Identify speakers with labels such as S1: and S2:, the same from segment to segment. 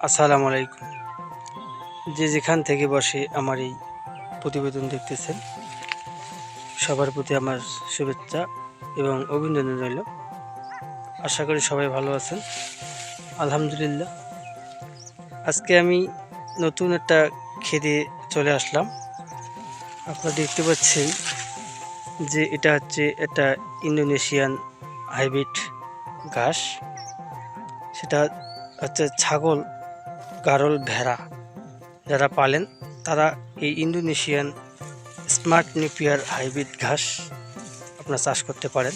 S1: আসসালামু আলাইকুম যে যেখান থেকে বসে আমার এই প্রতিবেদন দেখতেছেন, সবার প্রতি আমার শুভেচ্ছা এবং অভিনন্দন রইল। আশা করি সবাই ভালো আছেন। আলহামদুলিল্লাহ। আজকে আমি নতুন একটা খেতে চলে আসলাম। আপনারা দেখতে পাচ্ছেন যে এটা হচ্ছে একটা ইন্দোনেশিয়ান হাইব্রিড ঘাস। সেটা হচ্ছে ছাগল, গারল, ভেড়া যারা পালেন, তারা এই ইন্দোনেশিয়ান স্মার্ট নিপিয়ার হাইব্রিড ঘাস আপনারা চাষ করতে পারেন।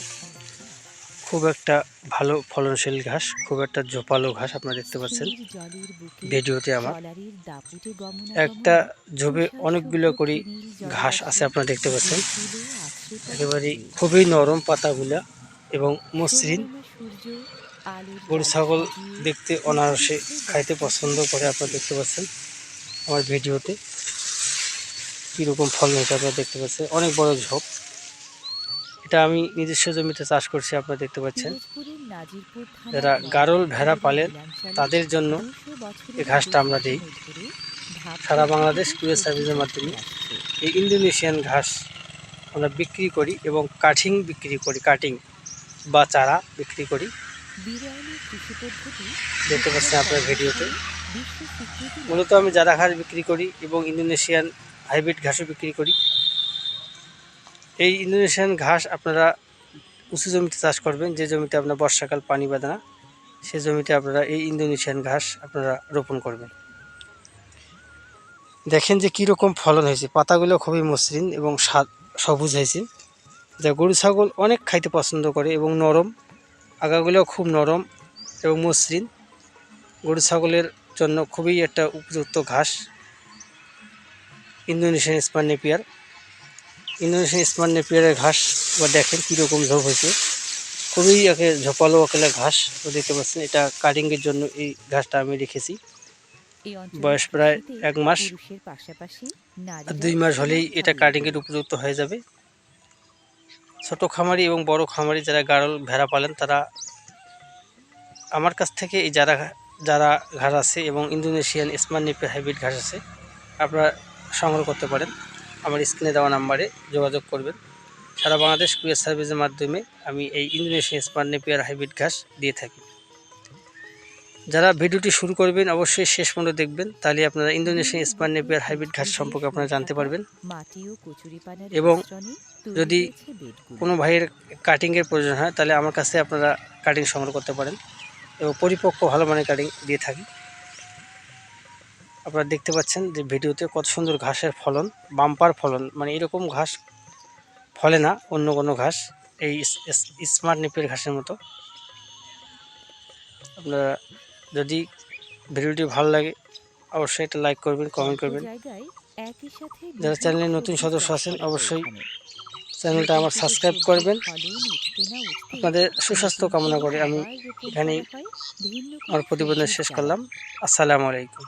S1: খুব একটা ভালো ফলনশীল ঘাস, খুব একটা জোপালো ঘাস আপনারা দেখতে পাচ্ছেন ভিডিওতে আমার। একটা ঝোপে অনেকগুলো করে ঘাস আছে আপনারা দেখতে পাচ্ছেন। একেবারে খুবই নরম পাতাগুলা এবং মসৃণ। গরু, ছাগল দেখতে অনারসে খাইতে পছন্দ করে আপনারা দেখতে পাচ্ছেন আমার ভিডিওতে। কীরকম ফল হয়েছে আপনারা দেখতে পাচ্ছেন। অনেক বড় ঝোপ। এটা আমি নিজস্ব জমিতে চাষ করছি, আপনারা দেখতে পাচ্ছেন।
S2: যারা গারল ভেড়া পালেন, তাদের জন্য
S1: এই ঘাসটা আমরা দিই। সারা বাংলাদেশ কুরিয়ার সার্ভিসের মাধ্যমে এই ইন্দোনেশিয়ান ঘাস আমরা বিক্রি করি এবং কাটিং বিক্রি করি, কাটিং বা চারা বিক্রি করি। দেখতে পাচ্ছেন আপনার ভিডিওতে। মূলত আমি জারা ঘাস বিক্রি করি এবং ইন্দোনেশিয়ান হাইব্রিড ঘাসও বিক্রি করি এই ইন্দোনেশিয়ান ঘাস আপনারা উঁচু জমিতে চাষ করবেন। যে জমিতে আপনার বর্ষাকাল পানি বাঁধে না সে জমিতে আপনারা এই ইন্দোনেশিয়ান ঘাস আপনারা রোপণ করবেন। দেখেন যে কীরকম ফলন হয়েছে। পাতাগুলো খুবই মসৃণ এবং সবুজ হয়েছে। যা গরু ছাগল অনেক খাইতে পছন্দ করে এবং নরম। আগাগুলো খুব নরম এবং মসৃণ। গরু ছাগলের জন্য খুবই একটা উপযুক্ত ঘাস। Indonesian super napier. Indonesian super নেপিয়ারের ঘাস বা দেখেন কীরকম ঝোপ হয়েছে। খুবই একে ঝোপালো আকালের ঘাস দেখতে পাচ্ছেন এটা কাটিংয়ের জন্য এই ঘাসটা আমি রেখেছি। বয়স প্রায় এক মাস। দুই মাস হলেই এটা কাটিংয়ের উপযুক্ত হয়ে যাবে। ছোট খামারি এবং বড় খামারি যারা গাড়ল ভেড়া পালেন তারা আমার কাছ থেকে এই যারা যারা ঘাস আছে এবং ইন্দোনেশিয়ান স্মার্ট নিপের হাইব্রিড ঘাস আছে আপনারা সংগ্রহ করতে পারেন। আমার স্ক্রিনে দেওয়া নাম্বারে যোগাযোগ করবেন। সারা বাংলাদেশ কুরিয়ার সার্ভিসের মাধ্যমে আমি এই ইন্দোনেশিয়ান স্মার্ট নেপিয়ার হাইব্রিড ঘাস দিয়ে থাকি। যারা ভিডিওটি শুরু করবেন অবশ্যই শেষ পর্যন্ত দেখবেন। তাহলে আপনারা ইন্দোনেশিয়ান স্পার নেপিয়ার হাইব্রিড ঘাস সম্পর্কে আপনারা জানতে পারবেন। এবং
S2: যদি
S1: কোনো ভাইয়ের কাটিংয়ের প্রয়োজন হয় তাহলে আমার কাছে আপনারা কাটিং সংগ্রহ করতে পারেন এবং পরিপক্ক ভালো মানের কাটিং দিয়ে থাকি। আপনারা দেখতে পাচ্ছেন যে ভিডিওতে কত সুন্দর ঘাসের ফলন বাম্পার ফলন মানে এরকম ঘাস ফলে না অন্য কোনো ঘাস এই স্মার্ট নিপের ঘাসের মতো। আপনারা যদি ভিডিওটি ভালো লাগে অবশ্যই এটা লাইক করবেন কমেন্ট করবেন।
S2: যারা চ্যানেলে নতুন সদস্য আছেন অবশ্যই চ্যানেলটা আমার সাবস্ক্রাইব করবেন।
S1: আপনাদের সুস্বাস্থ্য কামনা করে আমি এখানেই আমার প্রতিবেদন শেষ করলাম। আসসালামু আলাইকুম।